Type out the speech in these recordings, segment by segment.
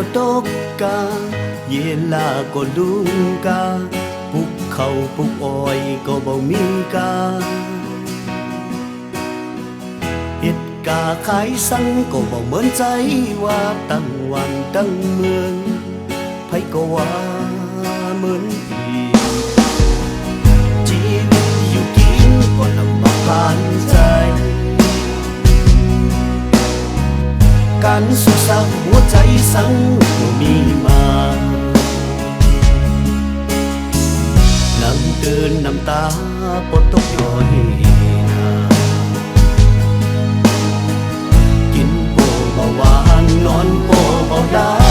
ก็ตกกาเยลาก็ลุงกาปุกเขาปุกอ้อยก็บ่มีกาเฮ็ดกา สังก็มีมานั่งเดินน้ำตาปดตกย้อยนากินโปเบาหวานนอนโปเบาดา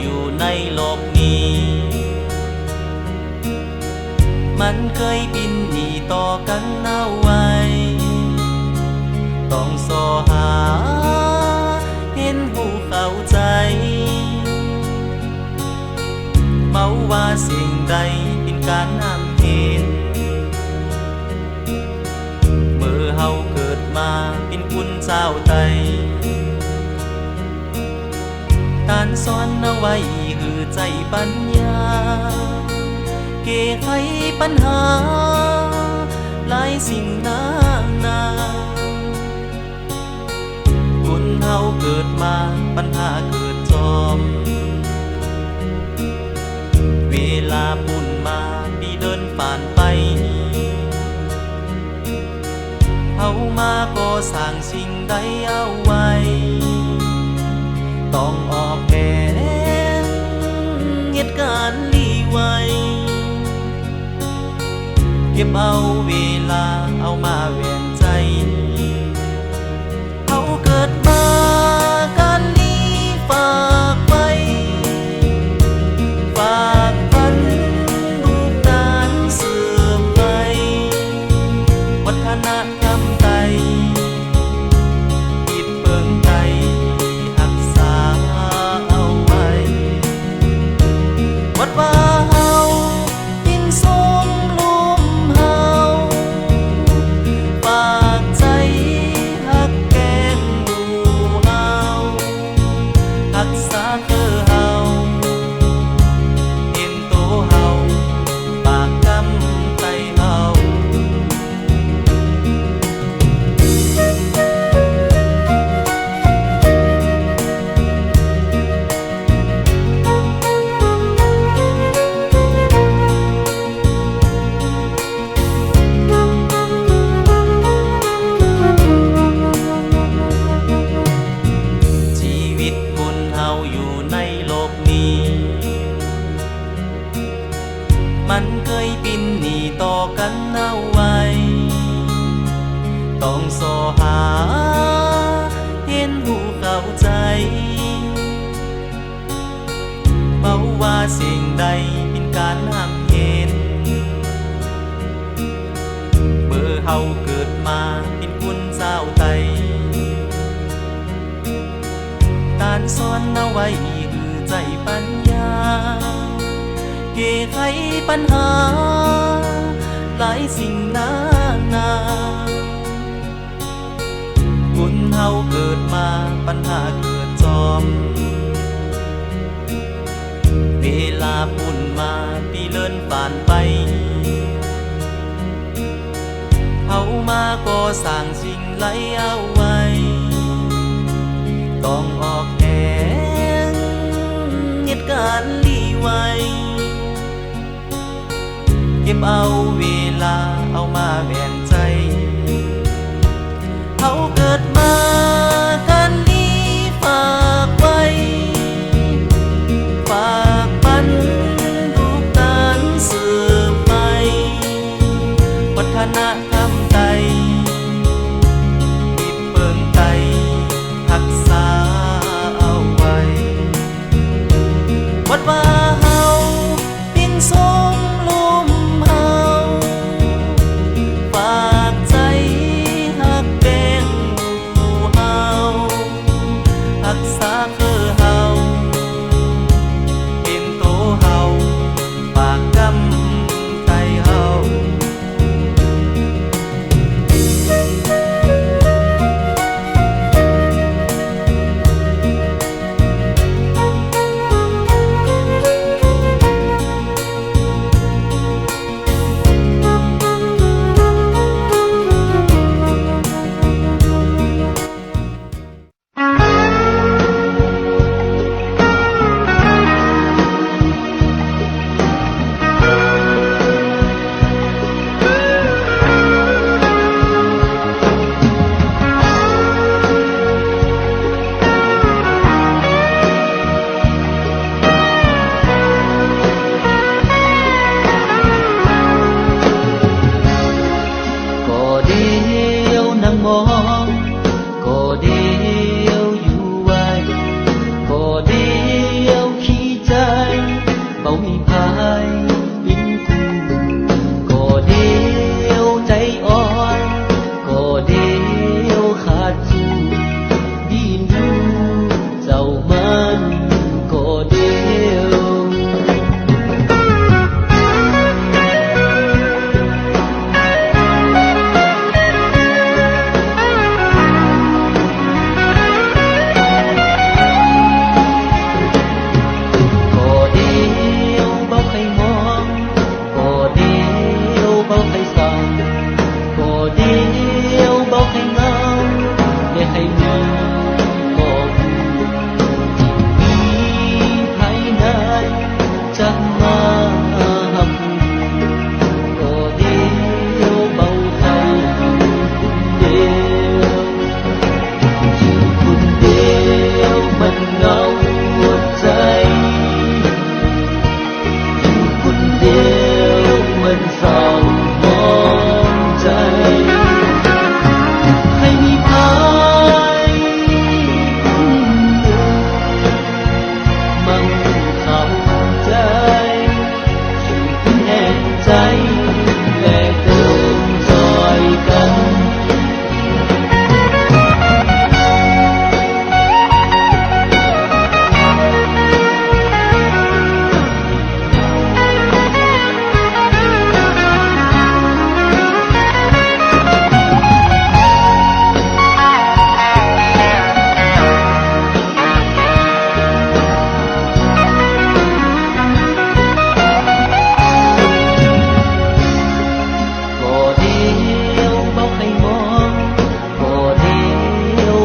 อยู่ในโลกนี้ มันเคยบินหนีต่อกันเอาไว้ ต้องสอหา เห็นหูเข้าใจ เมาว่าสิ่งใดเป็นการนำเหตุเมื่อเฮาเกิดมาเป็นคุณเจ้าไต การสอนเอาไว้คือใจปัญญา เก้ไขปัญหา หลายสิ่งนานาคนเฮาเกิดมาปัญหาเกิดจอม เวลาปุ่นมาปีเดินผ่านไปสร้างสิ่งใดเอาไว้ ก็บเอาเวลาเอามาเว ว่าสิ่งใดเป็นการห้ามเห็น เบอร์เฮาเกิดมาเป็นคุณเจ้าไตการสอนเอาไว้คือใจปัญญา เกไขปัญหา หลายสิ่งนานาคุณเฮาเกิดมาปัญหาเกิดจอม เวลาปุ่นมาปีเลินผ่านไปเฮามาก็สร้างสิ่งไหลเอาไว้ ต้องออกแหงเหตุการณ์ลีไว้ เก็บเอาเวลาเอามาแหวนใจ เขาเกิดมาายยิ่กลั ใจ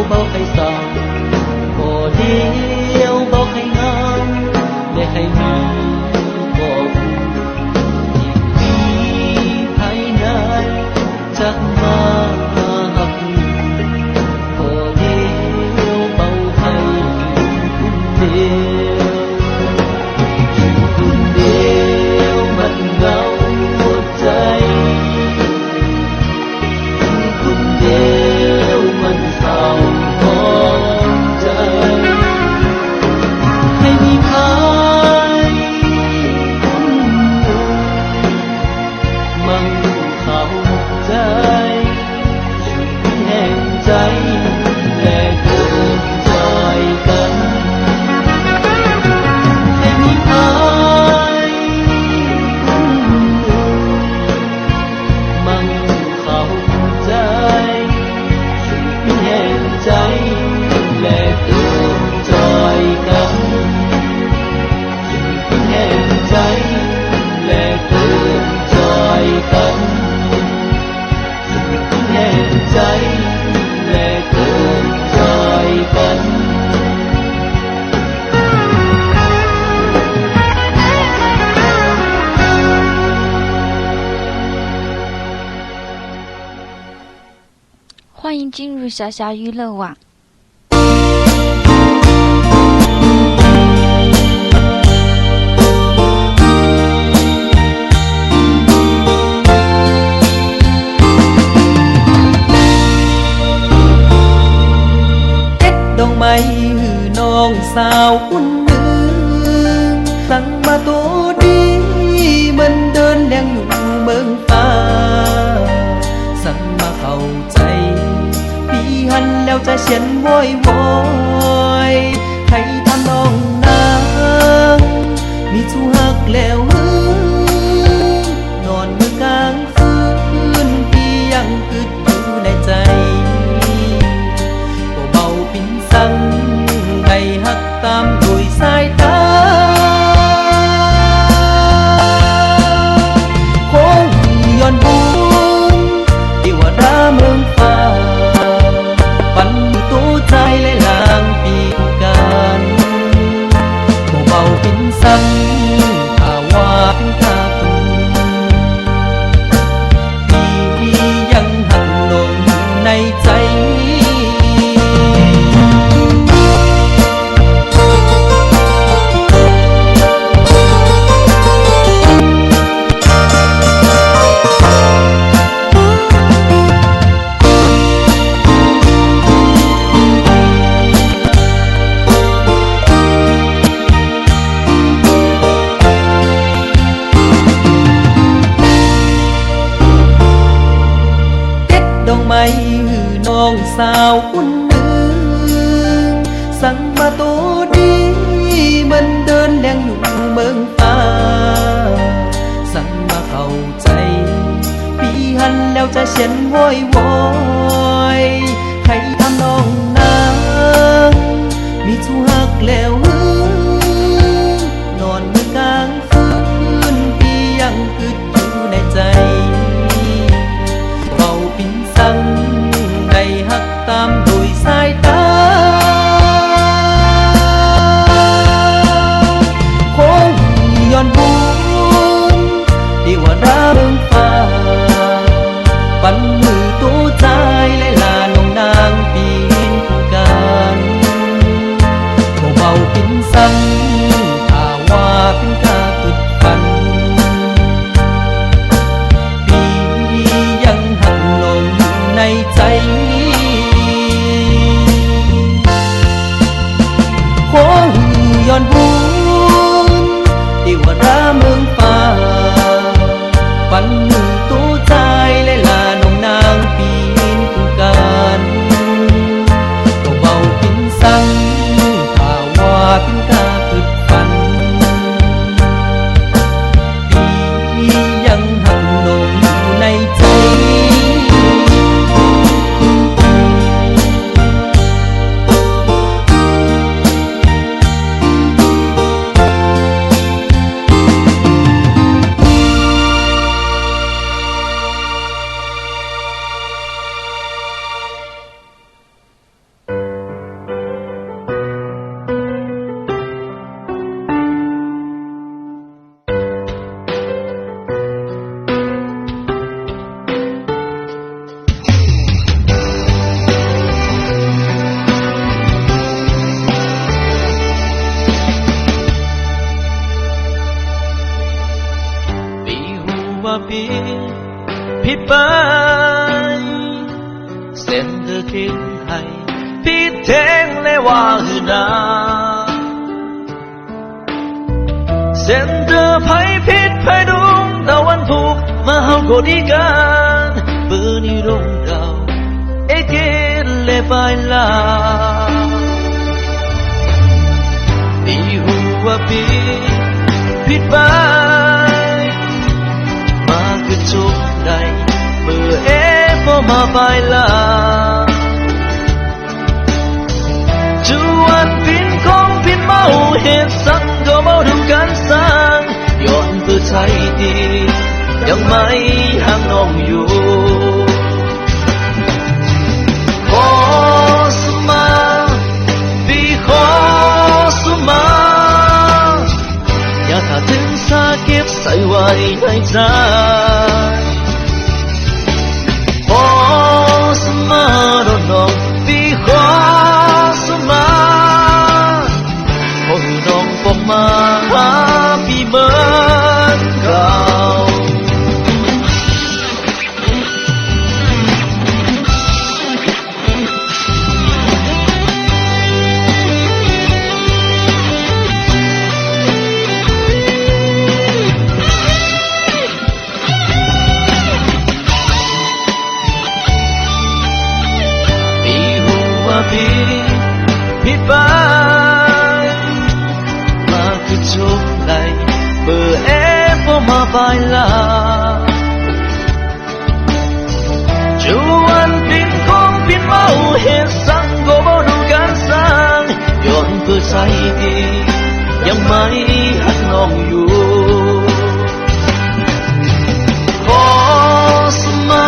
不悲伤 ngày? 欢迎进入小小娱乐网。đồng mây non sao quân วจะเฉียนโวยโวยให้ทำนองนางมีชูหักแล้วหึนอนเมื่อกลางฟืนที่ยังกึดอยู่ในใจก็เบาปินสังใด้หักตามโดยสายตา องสาวคนหนึ่ง สั่งมาตัวดีมันเดินแดงอยู่เมืองฟ้า สั่งมาเข้าใจปีหันแล้วจะเช่ยนวอยวอยใครทำน้องนางมีทุหักแล้ว ni rong rao eke le pai la ni hua pi pit bai ma cứ chúc này mưa e po ma pai la chuan pin không pin mau hết sắc go mau đừng cắn sang yon vừa say đi ยังไม่ห่างน้องอยู่ 你在 vai là Chu anh tiếng không biết bao hết sang gỗ bao đủ gắn sang. Yon vừa say đi Yang mai hát ngon yu Cosma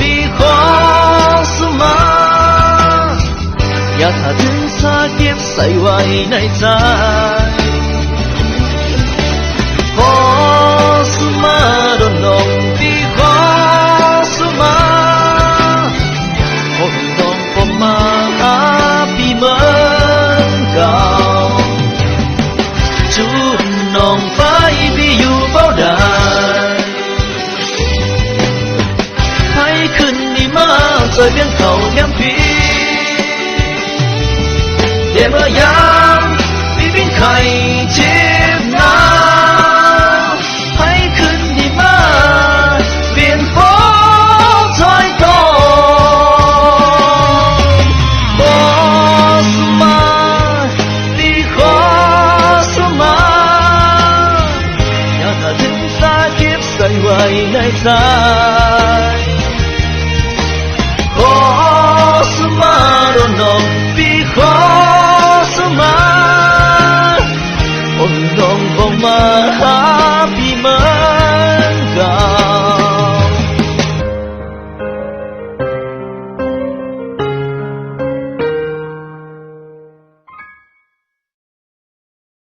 Vì Cosma Yata đứng xa kiếp say hoài này ra মা